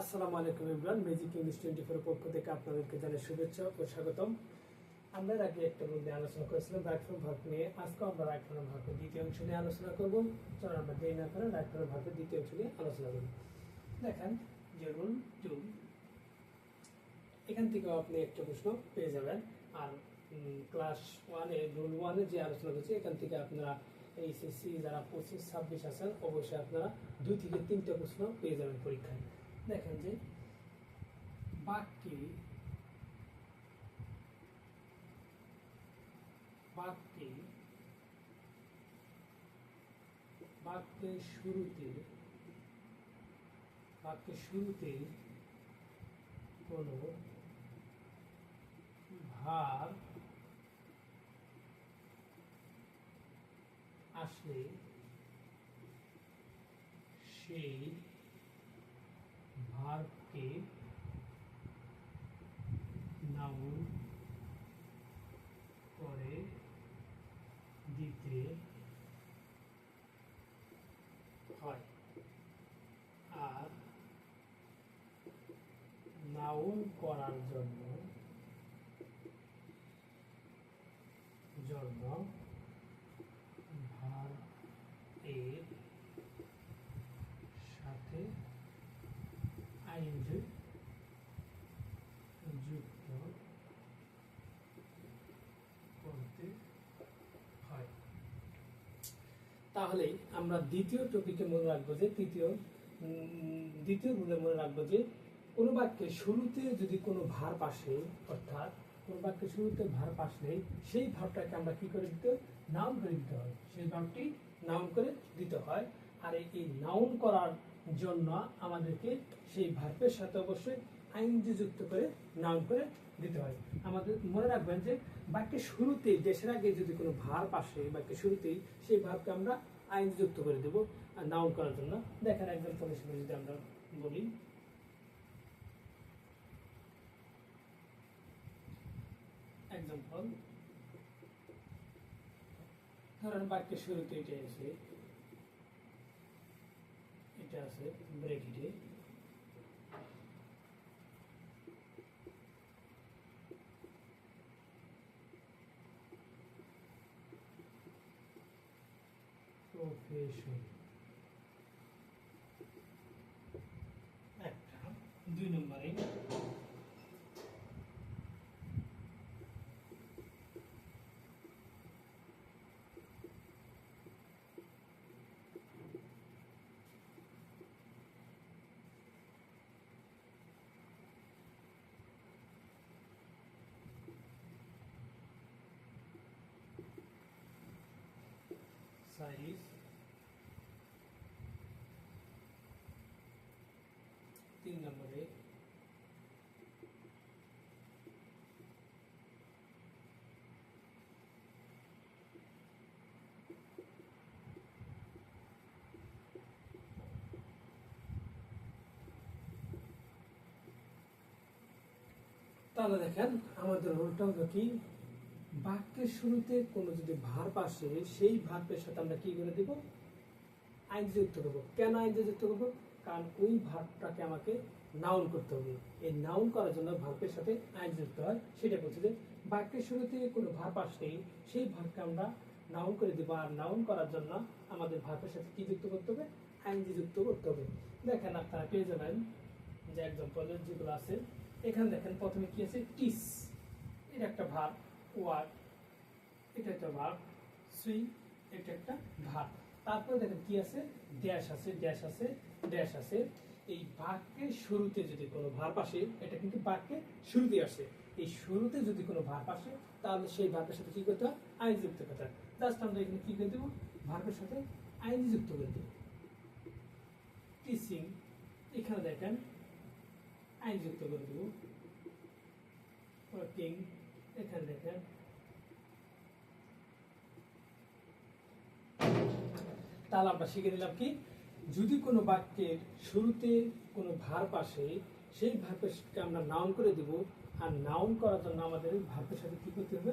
আসসালামু আলাইকুম Imran magic English twenty four পক্ষ থেকে আপনাদেরকে জানাই শুভেচ্ছা ও স্বাগতম। আমরা আগে একটা নিয়ে আলোচনা করেছিলাম রাইট ফ্রম ভার্ব নিয়ে। আজকে আমরা রাইট ফ্রম ভার্বের দ্বিতীয় অংশ নিয়ে আলোচনা করব। চলো আমরা দেরি না করে রাইট ফ্রম ভার্বের দ্বিতীয় অংশ নিয়ে আলোচনা করব দেখেন, যে রুল টু এখান থেকেও আপনি একটা প্রশ্ন পেয়ে যাবেন। আর ক্লাস ওয়ানে রুল ওয়ানে যে আলোচনা করছি, এখান থেকে আপনারা এইচএসসি যারা পঁচিশ, ছাব্বিশ আছেন, অবশ্যই আপনারা দুই থেকে তিনটে প্রশ্ন পেয়ে যাবেন পরীক্ষায়। দেখেন যে বাক্যে বাক্যে বাক্যের শুরুতে বাক্যের শুরুতে কোনো ভার আসলে সেই ভার্বকে নাউন করে দিতে হয়। আর নাউন করার জন্য জন্য ভার এর সাথে আইনজি যুক্ত করতে হয় তাহলে আমরা দ্বিতীয় টপিকে মনে রাখব যে, তৃতীয় দ্বিতীয় রুলে মনে রাখব যে, কোনো বাক্যের শুরুতে যদি কোনো ভার পাশে অর্থাৎ কোনো বাক্যের শুরুতে ভার নেই সেই ভাবটাকে আমরা কি করে দিতে নাউন করে দিতে হয়। সেই ভাবটি নাউন করে দিতে হয়। আর এই নাউন করার জন্য আমাদেরকে সেই ভার্বের সাথে অবশ্যই আইনজি যুক্ত করে নাউন করে দিতে হয়। আমাদের মনে রাখবেন যে বাক্যের শুরুতেই, দেশের আগে যদি কোনো ভার পাশে বাক্যের শুরুতেই সেই ভাবকে আমরা আইনজি যুক্ত করে দেবো নাউন করার জন্য। দেখেন এক্সাম্পল হিসেবে যদি আমরা বলি। এক্সাম্পল ধরেন বাক্যের শুরুতে এটা আছে। এটা আছে ব্রেক প্রফেশন একটা দুই নম্বরে সাইজ তাহলে দেখেন, আমাদের রোলটা হলো কি? বাক্যের শুরুতে কোনো যদি ভার পাশে সেই ভার্বের সাথে আমরা কি করে দেব? আইন যুক্ত করব। কেন আইন যুক্ত করব? কারণ ওই ভার্বটাকে আমাকে নাউন করতে হবে। এই নাউন করার জন্য ভার্বের সাথে আইন যুক্ত হয়। সেটা বলছে যে, বাক্যের শুরুতে কোনো ভার্ব আসলেই সেই ভার্বকে আমরা নাউন করে দেবো। আর নাউন করার জন্য আমাদের ভার্বের সাথে কি যুক্ত করতে হবে? আইনজি যুক্ত করতে হবে। দেখেন আপনারা পেয়ে যাবেন যে এক্সাম্পলের যেগুলো আছে। এখানে দেখেন প্রথমে কি আছে? টিস এটা একটা ভাব ওয়ার্ড এটা একটা ভাব সুই এটা একটা ভাব তারপরে দেখেন কি আছে? ড্যাশ আছে ড্যাশ আছে ড্যাশ আছে। এই বাক্যের শুরুতে যদি কোনো ভাব আসে, এটা কিন্তু বাক্যের শুরুতে আসে। এই শুরুতে যদি কোনো ভাব আসে, তাহলে সেই ভাবের সাথে কি করতে হয়? আইন যুক্ত করতে হয়। জাস্ট আমরা এখানে কি করে দেবো? ভাবের সাথে আইন যুক্ত করে দেবো। টিচিং এখানে দেখেন আইন যুক্ত করে দেবো। ওয়ার্কিং এখানে দেখেন তাহলে আমরা শিখে নিলাম কি, যদি কোনো বাক্যের শুরুতে কোনো ভার পাশে সেই ভার্বকে আমরা নাউন করে দেব। আর নাউন করার জন্য আমাদের ভার্বের সাথে কী করতে হবে?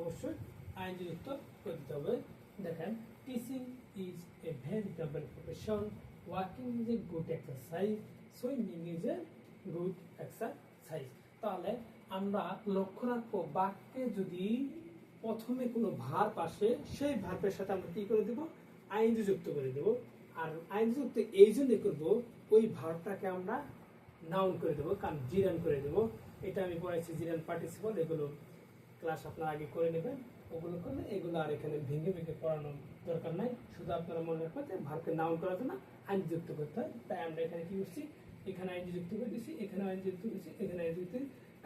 অবশ্যই আইনযুক্ত করে দিতে হবে। দেখেন teaching is a very noble profession working is a good exercise swimming is a good exercise তাহলে আমরা লক্ষ্য রাখব, বাক্যে যদি প্রথমে কোনো ভার পাশে সেই ভার্বের সাথে আমরা কী করে দেব? আইনজি যুক্ত করে দেব। আর আইনজি যুক্ত এই জন্য করব, ওই ভার্বটাকে আমরা নাউন করে দেবো, কারণ জিরান করে দেবো। এটা আমি পড়াইছি জিরান পার্টিসিপল এগুলো ক্লাস আপনারা আগে করে নেবেন। ওগুলো করলে এগুলো আর এখানে ভেঙে ভেঙে পড়ানোর দরকার নাই। শুধু আপনারা মনে রাখবেন যে ভারকে নাউন করার জন্য আইন যুক্ত করতে হয়। তাই আমরা এখানে কি করছি? এখানে আইন যুক্ত করে দিচ্ছি এখানে আইন যুক্ত করেছি, এখানে আইন যুক্ত।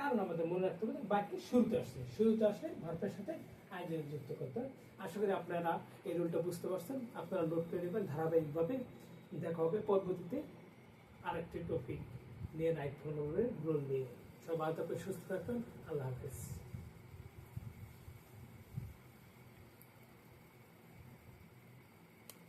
কারণ আমাদের মনে রাখতে হবে বাকি শুরুতে আসছে। শুরুতে আসলে ভারতের সাথে আয়োজন যুক্ত করতে হয় আশা করি আপনারা এই রুলটা বুঝতে পারছেন। আপনারা নোট করে নেবেন, ধারাবাহিকভাবে দেখা হবে পরবর্তীতে আরেকটি টপিক নিয়ে রাইট ফোন রোল নিয়ে। সব আজ সুস্থ থাকবেন। আল্লাহ হাফেজ।